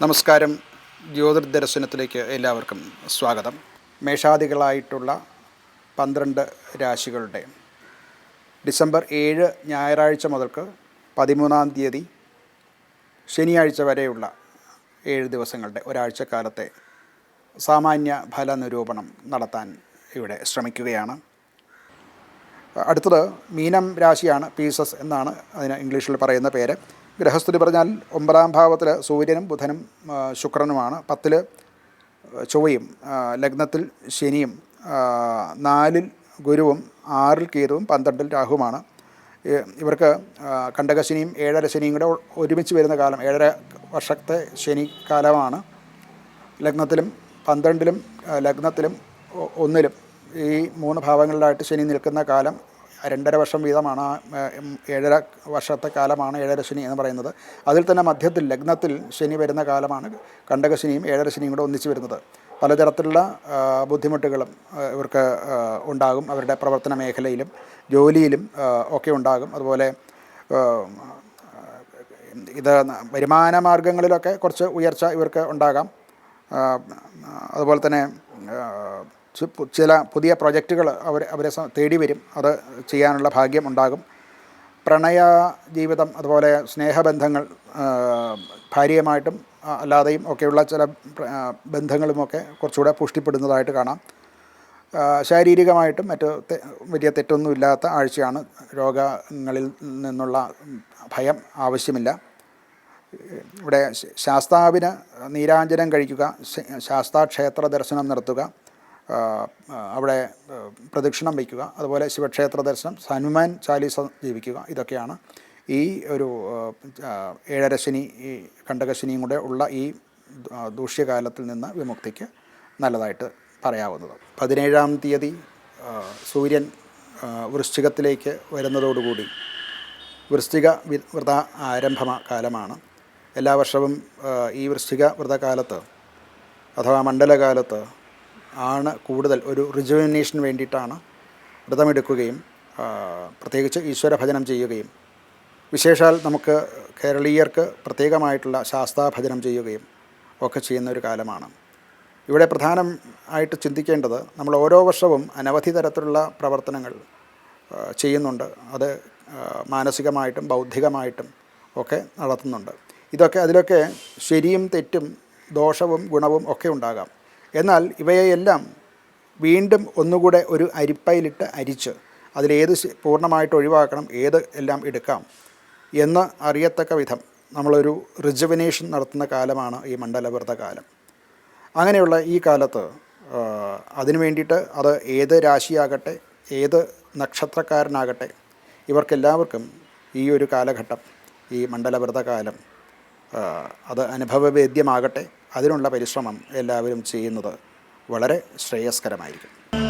നമസ്കാരം. ജ്യോതിർദർശനത്തിലേക്ക് എല്ലാവർക്കും സ്വാഗതം. മേഷാദികളായിട്ടുള്ള പന്ത്രണ്ട് രാശികളുടെ ഡിസംബർ ഏഴ് ഞായറാഴ്ച മുതൽക്ക് പതിമൂന്നാം തീയതി ശനിയാഴ്ച വരെയുള്ള ഏഴ് ദിവസങ്ങളുടെ ഒരാഴ്ചക്കാലത്തെ സാമാന്യ ഫല നിരൂപണം നടത്താൻ ഇവിടെ ശ്രമിക്കുകയാണ്. അടുത്തത് മീനം രാശിയാണ് പീസസ് എന്നാണ് അതിന് ഇംഗ്ലീഷിൽ പറയുന്ന പേര്. ഗ്രഹസ്ഥിതി പറഞ്ഞാൽ ഒമ്പതാം ഭാവത്തിൽ സൂര്യനും ബുധനും ശുക്രനുമാണ്. പത്തിൽ ചൊവ്വയും ലഗ്നത്തിൽ ശനിയും നാലിൽ ഗുരുവും ആറിൽ കേതുവും പന്ത്രണ്ടിൽ രാഹുവുമാണ്. ഇവർക്ക് കണ്ടകശനിയും ഏഴര ശനിയും കൂടെ ഒരുമിച്ച് വരുന്ന കാലം ഏഴര വർഷത്തെ ശനി കാലമാണ്. ലഗ്നത്തിലും പന്ത്രണ്ടിലും ലഗ്നത്തിലും ഒന്നിലും ഈ മൂന്ന് ഭാവങ്ങളിലായിട്ട് ശനി നിൽക്കുന്ന കാലം രണ്ടര വർഷം വീതമാണ് ഏഴര വർഷത്തെ കാലമാണ് ഏഴര ശനി എന്ന് പറയുന്നത്. അതിൽ തന്നെ മധ്യത്തിൽ ലഗ്നത്തിൽ ശനി വരുന്ന കാലമാണ് കണ്ടകശനിയും ഏഴര ശനിയും കൂടെ ഒന്നിച്ച് വരുന്നത്. പലതരത്തിലുള്ള ബുദ്ധിമുട്ടുകളും ഇവർക്ക് ഉണ്ടാകും അവരുടെ പ്രവർത്തന മേഖലയിലും ജോലിയിലും ഒക്കെ ഉണ്ടാകും. അതുപോലെ ഇത് വരുമാന മാർഗങ്ങളിലൊക്കെ കുറച്ച് ഉയർച്ച ഇവർക്ക് ഉണ്ടാകാം. അതുപോലെ തന്നെ ചില പുതിയ പ്രൊജക്റ്റുകൾ അവർ അവരെ തേടി വരും. അത് ചെയ്യാനുള്ള ഭാഗ്യം ഉണ്ടാകും. പ്രണയ ജീവിതം അതുപോലെ സ്നേഹബന്ധങ്ങൾ ഭാര്യയുമായിട്ടും അല്ലാതെയും ഒക്കെയുള്ള ചില ബന്ധങ്ങളുമൊക്കെ കുറച്ചുകൂടെ പുഷ്ടിപ്പെടുന്നതായിട്ട് കാണാം. ശാരീരികമായിട്ടും മറ്റു വലിയ തെറ്റൊന്നുമില്ലാത്ത ആഴ്ചയാണ് രോഗങ്ങളിൽ നിന്നുള്ള ഭയം ആവശ്യമില്ല. ഇവിടെ ശാസ്താവിന് നീരാഞ്ജനം കഴിക്കുക ശാസ്താ ക്ഷേത്ര ദർശനം നടത്തുക അവിടെ പ്രദക്ഷിണം വയ്ക്കുക അതുപോലെ ശിവക്ഷേത്ര ദർശനം ഹനുമാൻ ചാലീസ ജീവിക്കുക ഇതൊക്കെയാണ് ഈ ഒരു ഏഴരശനി ഈ കണ്ടകശനിയും കൂടെ ഉള്ള ഈ ദൂഷ്യകാലത്തിൽ നിന്ന് വിമുക്തിക്ക് നല്ലതായിട്ട് പറയാവുന്നത്. പതിനേഴാം തീയതി സൂര്യൻ വൃശ്ചികത്തിലേക്ക് വരുന്നതോടുകൂടി വൃശ്ചിക വ്രത ആരംഭ കാലമാണ്. എല്ലാ വർഷവും ഈ വൃശ്ചിക വ്രതകാലത്ത് അഥവാ മണ്ഡലകാലത്ത് ആണ് കൂടുതൽ ഒരു റിജുവിനേഷന് വേണ്ടിയിട്ടാണ് വ്രതമെടുക്കുകയും പ്രത്യേകിച്ച് ഈശ്വര ഭജനം ചെയ്യുകയും. വിശേഷാൽ നമുക്ക് കേരളീയർക്ക് പ്രത്യേകമായിട്ടുള്ള ശാസ്താഭജനം ചെയ്യുകയും ഒക്കെ ചെയ്യുന്ന ഒരു കാലമാണ്. ഇവിടെ പ്രധാനം ആയിട്ട് ചിന്തിക്കേണ്ടത് നമ്മൾ ഓരോ വർഷവും അനവധി തരത്തിലുള്ള പ്രവർത്തനങ്ങൾ ചെയ്യുന്നുണ്ട്. അത് മാനസികമായിട്ടും ബൗദ്ധികമായിട്ടും ഒക്കെ നടത്തുന്നുണ്ട്. ഇതൊക്കെ അതിലൊക്കെ ശരിയും തെറ്റും ദോഷവും ഗുണവും ഒക്കെ ഉണ്ടാകാം. എന്നാൽ ഇവയെല്ലാം വീണ്ടും ഒന്നുകൂടെ ഒരു അരിപ്പയിലിട്ട് അരിച്ച് അതിലേത് പൂർണമായിട്ട് ഒഴിവാക്കണം ഏത് എല്ലാം എടുക്കാം എന്ന് അറിയത്തക്ക വിധം നമ്മളൊരു റിജുവിനേഷൻ നടത്തുന്ന കാലമാണ് ഈ മണ്ഡലവ്രത കാലം. അങ്ങനെയുള്ള ഈ കാലത്ത് അതിനു വേണ്ടിയിട്ട് അത് ഏത് രാശിയാകട്ടെ ഏത് നക്ഷത്രക്കാരനാകട്ടെ ഇവർക്കെല്ലാവർക്കും ഈ ഒരു കാലഘട്ടം ഈ മണ്ഡലവ്രതകാലം ആ, അത് അനുഭവവേദ്യമാകട്ടെ. അതിനുള്ള പരിശ്രമം എല്ലാവരും ചെയ്യുന്നത് വളരെ ശ്രേയസ്കരമായിരിക്കും.